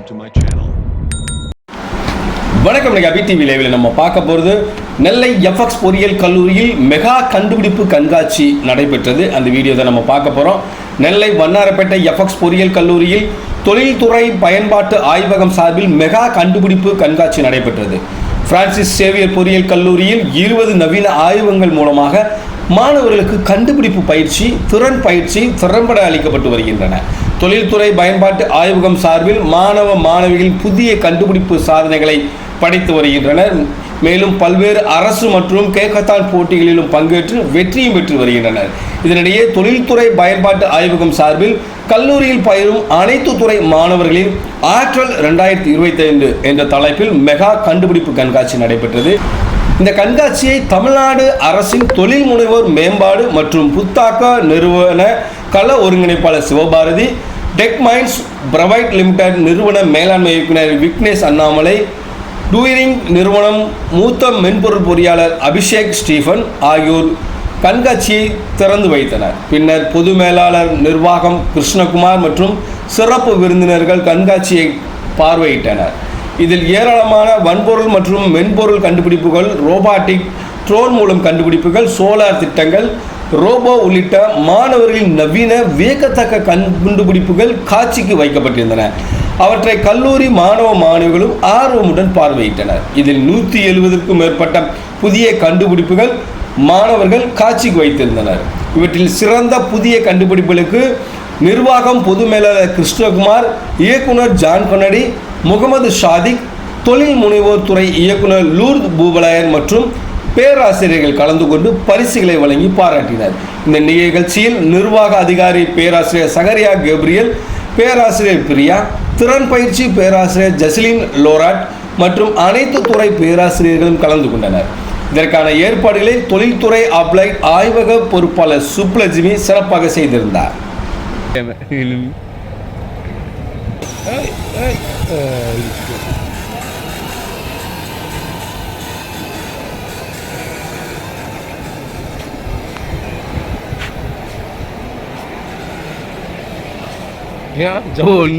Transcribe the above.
subscribe to my channel. வணக்கம் அபி TV லைவில் நம்ம பார்க்க போகிறது நெல்லை எஃப்எக்ஸ் பொறியியல் கல்லூரியில் மெகா கண்டுபிடிப்பு கண்காட்சி நடைபெற்றது. அந்த வீடியோ நம்ம பார்க்க போகிறோம் நெல்லை வண்ணாரப்பேட்டை எஃப்எக்ஸ் பொறியியல் கல்லூரியில் தொழில்துறை பயன்பாட்டு ஆய்வகம் சார்பில் மெகா கண்டுபிடிப்பு கண்காட்சி நடைபெற்றது. பிரான்சிஸ் சேவியர் பொறியியல் கல்லூரியில் இருபது நவீன ஆய்வகங்கள் மூலமாக மாணவர்களுக்கு கண்டுபிடிப்பு பயிற்சி திறன் பயிற்சி திறம்பட அளிக்கப்பட்டு வருகின்றன. தொழில்துறை பயன்பாட்டு ஆய்வகம் சார்பில் மாணவ மாணவிகள் புதிய கண்டுபிடிப்பு சாதனைகளை படைத்து வருகின்றனர். மேலும் பல்வேறு அரசு மற்றும் கேக்கத்தான் போட்டிகளிலும் பங்கேற்று வெற்றியும் பெற்று வருகின்றனர். இதனிடையே தொழில்துறை பயன்பாட்டு ஆய்வகம் சார்பில் கல்லூரியில் பயிலும் அனைத்து துறை மாணவர்களின் ஆற்றல் ரெண்டாயிரத்தி இருபத்தி ஐந்து என்ற தலைப்பில் மெகா கண்டுபிடிப்பு கண்காட்சி நடைபெற்றது. இந்த கண்காட்சியை தமிழ்நாடு அரசின் தொழில் முனைவோர் மேம்பாடு மற்றும் புத்தாக்க நிறுவன கள ஒருங்கிணைப்பாளர் Sivabharathi Tech Minds Private Limited நிறுவன மேலாண்மை இயக்குனர் விக்னேஷ் அண்ணாமலை டூயிரிங் நிறுவனம் மூத்த மென்பொருள் பொறியாளர் அபிஷேக் ஸ்டீஃபன் ஆகியோர் கண்காட்சியை திறந்து வைத்தனர். பின்னர் பொது மேலாளர் நிர்வாகம் கிருஷ்ணகுமார் மற்றும் சிறப்பு விருந்தினர்கள் கண்காட்சியை பார்வையிட்டனர். இதில் ஏராளமான வன்பொருள் மற்றும் மென்பொருள் கண்டுபிடிப்புகள் ரோபாட்டிக் ட்ரோன் மூலம் கண்டுபிடிப்புகள் சோலார் திட்டங்கள் ரோபோ உள்ளிட்ட மாணவர்களின் நவீன வியக்கத்தக்க கண்டுபிடிப்புகள் காட்சிக்கு வைக்கப்பட்டிருந்தன. அவற்றை கல்லூரி மாணவ மாணவிகளும் ஆர்வமுடன் பார்வையிட்டனர். இதில் நூற்றி எழுபதற்கும் மேற்பட்ட புதிய கண்டுபிடிப்புகள் மாணவர்கள் காட்சிக்கு வைத்திருந்தனர். இவற்றில் சிறந்த புதிய கண்டுபிடிப்புகளுக்கு நிர்வாகம் பொது மேலாளர் கிருஷ்ணகுமார் இயக்குனர் ஜான் கன்னடி முகமது ஷாதிக் தொழில் முனைவோர் துறை இயக்குனர் லூர்த் பூபலாயர் மற்றும் பேராசிரியர்கள் கலந்து கொண்டு பரிசுகளை வழங்கி பாராட்டினர். இந்த நிகழ்ச்சியில் நிர்வாக அதிகாரி பேராசிரியர் சகரியா கேப்ரியல் பேராசிரியர் பிரியா திறன் பயிற்சி பேராசிரியர் ஜஸ்லின் லோராட் மற்றும் அனைத்து துறை பேராசிரியர்களும் கலந்து கொண்டனர். இதற்கான ஏற்பாடுகளை தொழில்துறை அப்ளைட் ஆய்வக பொறுப்பாளர் சுப்லஜிமி சிறப்பாக செய்திருந்தார். Ay, ay, ay. क्या जोन